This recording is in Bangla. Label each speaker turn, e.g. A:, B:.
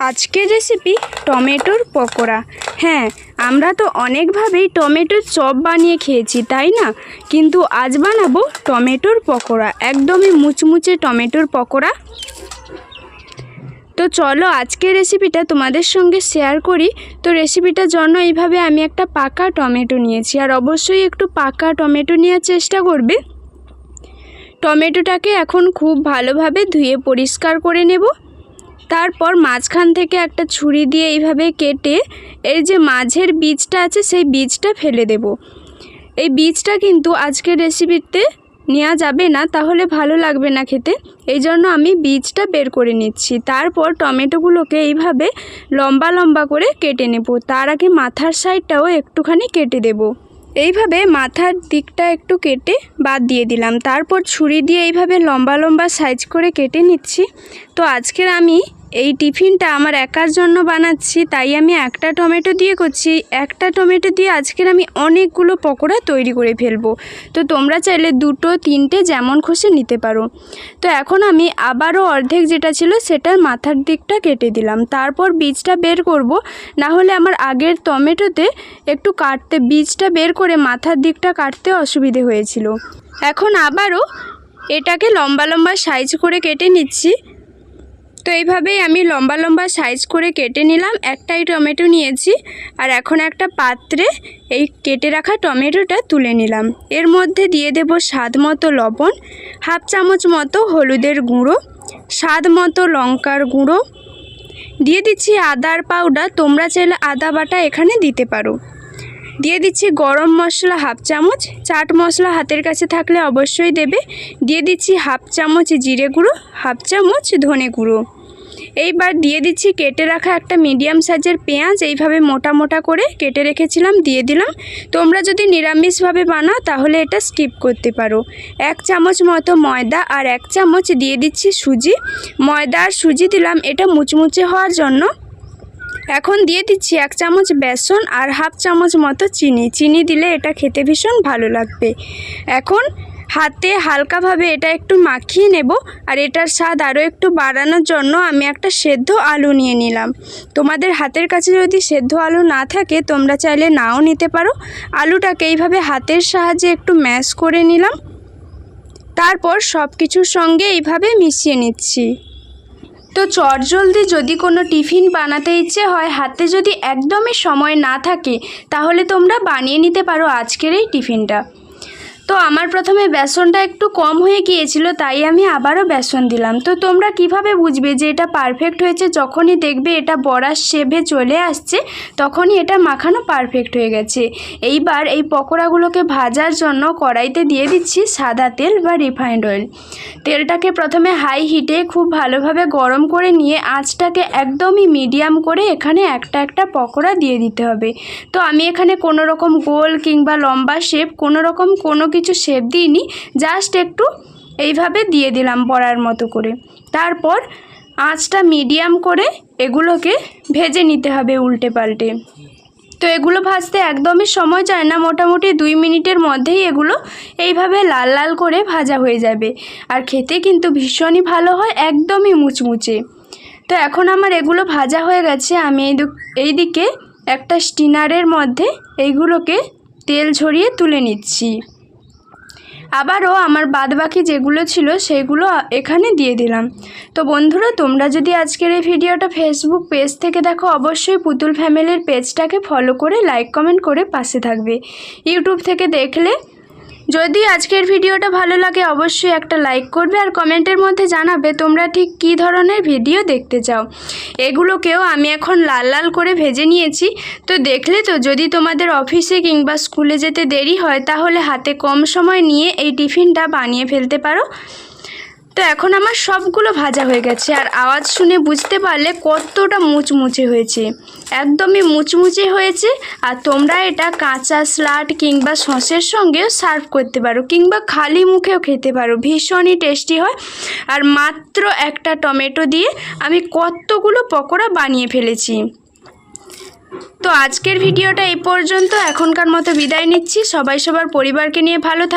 A: আজকের রেসিপি টমেটোর পকোড়া। হ্যাঁ আমরা তো অনেকভাবেই টমেটোর চপ বানিয়ে খেয়েছি, তাই না? কিন্তু আজ বানাবো টমেটোর পকোড়া, একদমই মুচমুচে টমেটোর পকোড়া। তো চলো আজকের রেসিপিটা তোমাদের সঙ্গে শেয়ার করি। তো রেসিপিটার জন্য এইভাবে আমি একটা পাকা টমেটো নিয়েছি, আর অবশ্যই একটু পাকা টমেটো নেওয়ার চেষ্টা করবে। টমেটোটাকে এখন খুব ভালোভাবে ধুয়ে পরিষ্কার করে নেব। তারপর মাঝখান থেকে একটা ছুরি দিয়ে এইভাবে কেটে এর যে মাঝের বীজটা আছে, সেই বীজটা ফেলে দেব। এই বীজটা কিন্তু আজকের রেসিপিতে নেওয়া যাবে না, তাহলে ভালো লাগবে না খেতে। এই জন্য আমি বীজটা বের করে নিচ্ছি। তারপর টমেটোগুলোকে এইভাবে লম্বা লম্বা করে কেটে নেব। তার আগে মাথার সাইডটাও একটুখানি কেটে দেব। এইভাবে মাথার দিকটা একটু কেটে বাদ দিয়ে দিলাম। তারপর ছুরি দিয়ে এইভাবে লম্বা লম্বা সাইজ করে কেটে নিচ্ছি। তো আজকের আমি এই টিফিনটা আমার একার জন্য বানাচ্ছি, তাই আমি একটা টমেটো দিয়ে করছি। একটা টমেটো দিয়ে আজকের আমি অনেকগুলো পকোড়া তৈরি করে ফেলব। তো তোমরা চাইলে দুটো, তিনটে যেমন খুশি নিতে পারো। তো এখন আমি আবারও অর্ধেক যেটা ছিল সেটার মাথার দিকটা কেটে দিলাম। তারপর বীজটা বের করব। না হলে আমার আগের টমেটোতে একটু কাটতে, বীজটা বের করে মাথার দিকটা কাটতে অসুবিধে হয়েছিল। এখন আবারও এটাকে লম্বা লম্বা সাইজ করে কেটে নিচ্ছি। তো এইভাবেই আমি লম্বা লম্বা সাইজ করে কেটে নিলাম। একটাই টমেটো নিয়েছি আর এখন একটা পাত্রে এই কেটে রাখা টমেটোটা তুলে নিলাম। এর মধ্যে দিয়ে দেব স্বাদ মতো লবণ, হাফ চামচ মতো হলুদের গুঁড়ো, স্বাদ মতো লঙ্কার গুঁড়ো। দিয়ে দিচ্ছি আদার পাউডার তোমরা চাইলে আদা বাটা এখানে দিতে পারো। দিয়ে দিচ্ছি গরম মশলা হাফ চামচ, চাট মশলা হাতের কাছে থাকলে অবশ্যই দেবে। দিয়ে দিচ্ছি হাফ চামচ জিরে গুঁড়ো, হাফ চামচ ধনে গুঁড়ো। এইবার দিয়ে দিচ্ছি কেটে রাখা একটা মিডিয়াম সাইজের পেঁয়াজ, এইভাবে মোটা মোটা করে কেটে রেখেছিলাম, দিয়ে দিলাম। তোমরা যদি নিরামিষভাবে বানাও, তাহলে এটা স্কিপ করতে পারো। এক চামচ মতো ময়দা আর এক চামচ দিয়ে দিচ্ছি সুজি। ময়দা আর সুজি দিলাম, এটা মুচমুচে হওয়ার জন্য। এখন দিয়ে দিচ্ছি এক চামচ বেসন আর হাফ চামচ মতো চিনি। চিনি দিলে এটা খেতে ভীষণ ভালো লাগবে। এখন হাতে হালকাভাবে এটা একটু মাখিয়ে নেব আর এটার স্বাদ আরও একটু বাড়ানোর জন্য আমি একটা সেদ্ধ আলু নিয়ে নিলাম। তোমাদের হাতের কাছে যদি সেদ্ধ আলু না থাকে, তোমরা চাইলে নাও নিতে পারো। আলুটাকে এইভাবে হাতের সাহায্যে একটু ম্যাশ করে নিলাম। তারপর সব কিছুর সঙ্গে এইভাবে মিশিয়ে নিচ্ছি। তো চটজলদি যদি কোনো টিফিন বানাতে ইচ্ছে হয়, হাতে যদি একদমই সময় না থাকে, তাহলে তোমরা বানিয়ে নিতে পারো আজকের এই টিফিনটা। তো আমার প্রথমে বেসনটা একটু কম হয়ে গিয়েছিল, তাই আমি আবারও বেসন দিলাম। তো তোমরা কীভাবে বুঝবে যে এটা পারফেক্ট হয়েছে? যখনই দেখবে এটা বড়ার শেভে চলে আসছে, তখনই এটা মাখানো পারফেক্ট হয়ে গেছে। এইবার এই পকোড়াগুলোকে ভাজার জন্য কড়াইতে দিয়ে দিচ্ছি সাদা তেল বা রিফাইন্ড অয়েল তেলটাকে প্রথমে হাই হিটে খুব ভালোভাবে গরম করে নিয়ে আঁচটাকে একদমই মিডিয়াম করে এখানে একটা একটা পকোড়া দিয়ে দিতে হবে। তো আমি এখানে কোনো রকম গোল কিংবা লম্বা শেপ কোনো রকম কোনো কিছু শেপ দিইনি জাস্ট একটু এইভাবে দিয়ে দিলাম বড়ার মতো করে। তারপর আঁচটা মিডিয়াম করে এগুলোকে ভেজে নিতে হবে উল্টে পাল্টে। তো এগুলো ভাজতে একদমই সময় যায় না, মোটামুটি দুই মিনিটের মধ্যেই এগুলো এইভাবে লাল লাল করে ভাজা হয়ে যাবে। আর খেতে কিন্তু ভীষণই ভালো হয়, একদমই মুচমুচে। তো এখন আমার এগুলো ভাজা হয়ে গেছে, আমি এই এই দিকে একটা স্টিনারের মধ্যে এইগুলোকে তেল ঝরিয়ে তুলে নিচ্ছি। আবারও আমার বাদ বাকি যেগুলো ছিল সেগুলো এখানে দিয়ে দিলাম। তো বন্ধুরা, তোমরা যদি আজকের এই ভিডিওটা ফেসবুক পেজ থেকে দেখো, অবশ্যই পুতুল ফ্যামিলির পেজটাকে ফলো করে লাইক কমেন্ট করে পাশে থাকবে। ইউটিউব থেকে দেখলে যদি আজকের ভিডিওটা ভালো লাগে, অবশ্যই একটা লাইক করবে আর কমেন্টের মধ্যে জানাবে তোমরা ঠিক কি ধরনের ভিডিও দেখতে চাও। এগুলোকেও আমি এখন লাল লাল করে ভেজে নিয়েছি। তো দেখলে তো যদি তোমাদের অফিসে কিংবা স্কুলে যেতে দেরি হয়, তাহলে হাতে কম সময় নিয়ে এই টিফিনটা বানিয়ে ফেলতে পারো। তো এখন আমার সবগুলো ভাজা হয়ে গেছে আর আওয়াজ শুনে বুঝতে পারলে কতটা মুচমুচে হয়েছে। একদমই মুচমুচে হয়েছে আর তোমরা এটা কাঁচা স্লাট কিংবা সসের সঙ্গেও সার্ভ করতে পারো কিংবা খালি মুখেও খেতে পারো। ভীষণই টেস্টি হয়। আর মাত্র একটা টমেটো দিয়ে আমি কতগুলো পকোড়া বানিয়ে ফেলেছি। তো আজকের ভিডিওটা এই পর্যন্ত। এখনকার মতো বিদায় নিচ্ছি। সবাই সবার পরিবারকে নিয়ে ভালো থাকবে।